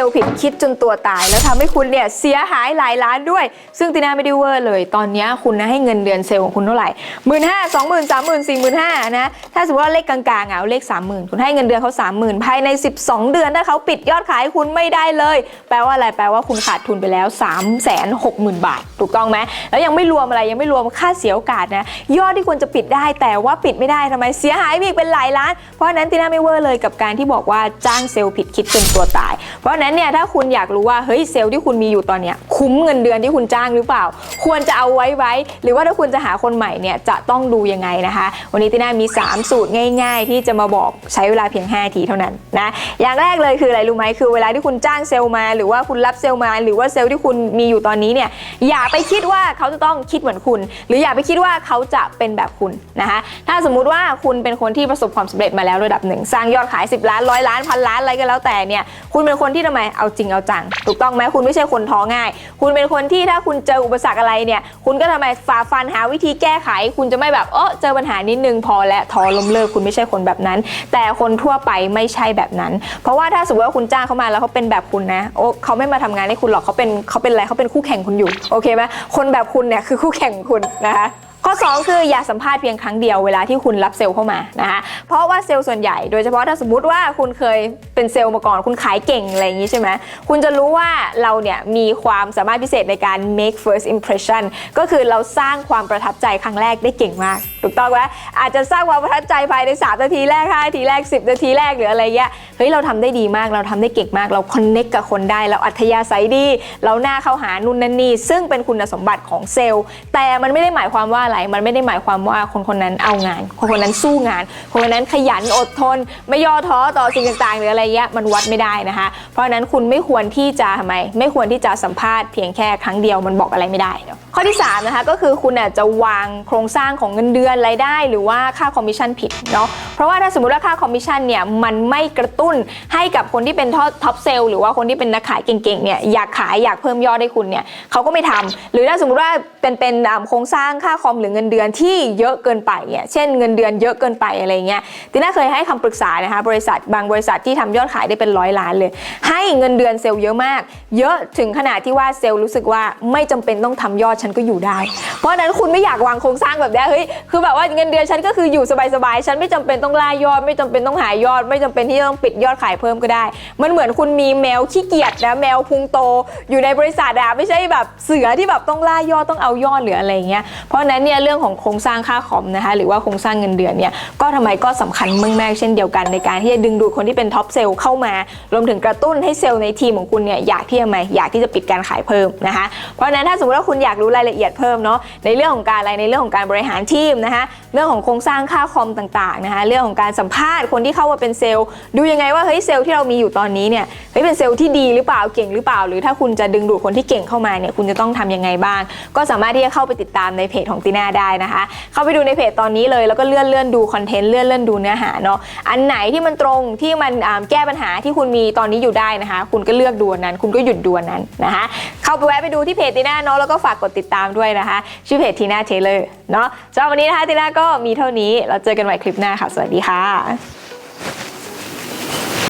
ลล์ผิดคิดจนตัวตาย แล้วทำให้คุณเนี่ยเสียหายหลายล้านด้วย ซึ่งตีน่าไม่ได้เวอร์เลย ตอนนี้คุณนะให้เงินเดือนเซลล์ของคุณเท่าไหร่หมื่นห้าสองหมื่นสามหมื่นสี่หมื่นห้านะ ถ้าสมมติว่าเลขกลางๆอะเอาเลขสามหมื่นคุณให้เงินเดือนเขาสามหมื่นภายใน 12 เดือนถ้าเขาปิดยอดขายคุณไม่ได้เลย แปลว่าอะไรแปลว่าคุณขาดทุนไปแล้ว3 6 0 0 0 0บาท ถูกต้องไหมแล้วยังไม่รวมอะไรยังไม่รวมค่าเสียโอกาสนะยอดที่ควรจะปิดได้แต่ว่าปิดไม่ได้ทำไมเสียหายไปอีกเป็นหลายล้าน เพราะฉะนั้นตีน่าไม่เวอร์เลยกับการที่บอกว่าจ้างเซลล์ผิดคิดจนตัวตาย เพราะฉะนั้นเนี่ยถ้าคุณอยากรู้ว่าเฮ้ยเซลล์ที่คุณมีอยู่ตอนเนี้ย คุ้มเงินเดือนที่คุณจ้างหรือเปล่า ควรจะเอาไว้ไว้ หรือว่าถ้าคุณจะหาคนใหม่เนี่ยจะต้องดูยังไงนะคะ วันนี้ตีน่ามี 3 สูตรง่าย ๆ ที่จะมาบอกใช้เวลาเพียง5นาทีเท่านั้นนะอย่างแรกเลยคืออะไรรู้ไหมคือเวลาที่คุณจ้างเซลล์มา หรือว่าคุณรับเซลล์มา หรือว่าเซลล์ที่คุณมีอยู่ตอนนี้เนี่ยอย่าไปคิดว่าเขาจะต้องคิดเหมือนคุณ หรืออย่าไปคิดว่าเขาจะเป็นแบบคุณนะคะถ้าสมมุติว่าคุณเป็นคนที่ประสบความสำเร็จมาแล้วระดับหนึ่งสร้างยอดขาย 10 ล้านร้อยล้านพันล้านอะไรก็แล้วแต่เนี่ยคุณเป็นคนที่ทำไมเอาจริงเอาจัง ถูกต้องไหมคุณไม่ใช่คนท้อง่ายคุณเป็นคนที่ถ้าคุณเจออุปสรรคอะไรเนี่ย คุณก็ทำไมฝ่าฟันหาวิธีแก้ไข คุณจะไม่แบบเออเจอปัญหานิดนึงพอและท้อล้มเลิกคุณไม่ใช่คนแบบนั้น แต่คนทั่วไปไม่ใช่แบบนั้น เพราะว่าถ้าสมมติว่าคุณจ้างเขามาแล้วเขาเป็นแบบคุณนะโอ้เขาไม่มาทำงานให้คุณหรอกเขาเป็นเขาเป็นอะไรเขาเป็นคู่แข่งคุณอยู่โอเคไหมคนแบบคุณเนี่ยคือคู่แข่งคุณนะคะ ข้อ 2 คืออย่าสัมภาษณ์เพียงครั้งเดียวเวลาที่คุณรับเซลล์เข้ามานะคะเพราะว่าเซลล์ส่วนใหญ่โดยเฉพาะถ้าสมมติว่าคุณเคยเป็นเซลล์มาก่อนคุณขายเก่งอะไรอย่างนี้ใช่ไหมคุณจะรู้ว่าเราเนี่ยมีความสามารถพิเศษในการ make first impression ก็คือเราสร้างความประทับใจครั้งแรกได้เก่งมาก ถูกต้องไหมอาจจะสร้างความประทับใจภายใน 3 นาทีแรก5นาทีแรก 10 นาทีแรกหรืออะไรเงี้ยเฮ้ยเราทำได้ดีมากเราทำได้เก่งมากเรา connect กับคนได้เราอัธยาศัยดี เราหน้าเข้าหานู่นนั่นนี่ซึ่งเป็นคุณสมบัติของเซลล์ แต่มันไม่ได้หมายความว่าอะไรมันไม่ได้หมายความว่าคนคนนั้นเอางาน คนคนนั้นสู้งาน คนคนนั้นขยันอดทน ไม่ย่อท้อต่อสิ่งต่างๆ หรืออะไรเงี้ยมันวัดไม่ได้นะคะ เพราะนั้นคุณไม่ควรที่จะทำไมไม่ควรที่จะสัมภาษณ์เพียงแค่ครั้งเดียวมันบอกอะไรไม่ได้เนอะข้อที่3นะคะก็คือคุณอาจจะวางโครงสร้างของเงินเดือนรายได้หรือว่าค่าคอมมิชชั่นผิดเนาะเพราะว่าถ้าสมมติว่าค่าคอมมิชชั่นเนี่ยมันไม่กระตุ้นให้กับคนที่เป็นท็อปเซลล์หรือว่าคนที่เป็นนักขายเก่งๆเนี่ยอยากขายอยากเพิ่มยอดให้คุณเนี่ยเขาก็ไม่ทำหรือถ้าสมมติว่าเป็นเป็นอ่าโครงสร้างค่าคอมหรือเงินเดือนที่เยอะเกินไปเนี่ยเช่นเงินเดือนเยอะเกินไปอะไรเงี้ยติน่าเคยให้คำปรึกษานะคะบริษัทบางบริษัทที่ทำยอดขายได้เป็นร้อยล้านเลย ให้เงินเดือนเซลล์เยอะมาก เยอะถึงขนาดที่ว่าเซลล์รู้สึกว่าไม่จำเป็นต้องทำยอดฉันก็อยู่ได้ เพราะฉะนั้นคุณไม่อยากวางโครงสร้างแบบนี้เฮ้ยคือแบบว่าเงินเดือนฉันก็คืออยู่สบายๆ ฉันไม่จำเป็นต้องล่ายอด ไม่จำเป็นต้องหายอด ไม่จำเป็นที่จะต้องปิดยอดขายเพิ่มก็ได้ มันเหมือนคุณมีแมวขี้เกียจนะแมวพุงโต อยู่ในบริษัทอะไม่ใช่แบบเสือที่แบบต้องล่ายอดต้องเอายอดหรืออะไรเงี้ย เพราะนั้นเนี่ยเรื่องของโครงสร้างค่าคอมนะคะหรือว่าโครงสร้างเงินเดือนเนี่ยก็ทำไมก็สำคัญมากๆเช่นเดียวกันในการที่จะดึงดูดคนที่เป็นท็อปเซลล์เข้ามารวมถึงกระตุ้นให้เซลล์ในทีมของคุณเนี่ยอยากที่จะมาอยากที่จะปิดการขายเพิ่มนะคะเพราะฉะนั้นถ้าสมมติว่าคุณอยากรู้รายละเอียดเพิ่มเนาะในเรื่องของการอะไรในเรื่องของการบริหารทีมนะคะเรื่องของโครงสร้างค่าคอมต่างๆนะคะเรื่องของการสัมภาษณ์คนที่เข้ามาเป็นเซลล์ ดูยังไงว่าเฮ้ยเซลล์ที่เรามีอยู่ตอนนี้เนี่ยเฮ้ยเป็นเซลล์ที่ดีหรือเปล่าเก่งหรือเปล่า หรือถ้าคุณจะดึงดูดคนที่เก่งเข้ามาเนี่ยคุณจะต้องทำยังไงบ้าง ก็สามารถที่จะเข้าไปติดตามในเพจของตีน่าได้นะคะ เข้าไปดูในเพจตอนนี้เลยแล้วก็เลื่อนเลื่อนดูคอนเทนต์เลื่อนเลื่อนดูเนื้อหาเนาะอันไหนที่มันตรงที่มันแก้ปัญหาที่คุณมีตอนนี้อยู่ได้นะคะ คุณก็เลือกดูนนั้น คุณก็หยุดดูอันนั้นนะคะเข้าไปแวะไปดูที่เพจตีน่าเนาะแล้วก็ฝากกดติดตามด้วยนะคะ ชื่อเพจทีน่าเทเลอร์เนาะสำหรับวันนี้นะคะตีน่าก็มีเท่านี้ เราเจอกันใหม่คลิปหน้าค่ะ สวัสดีค่ะ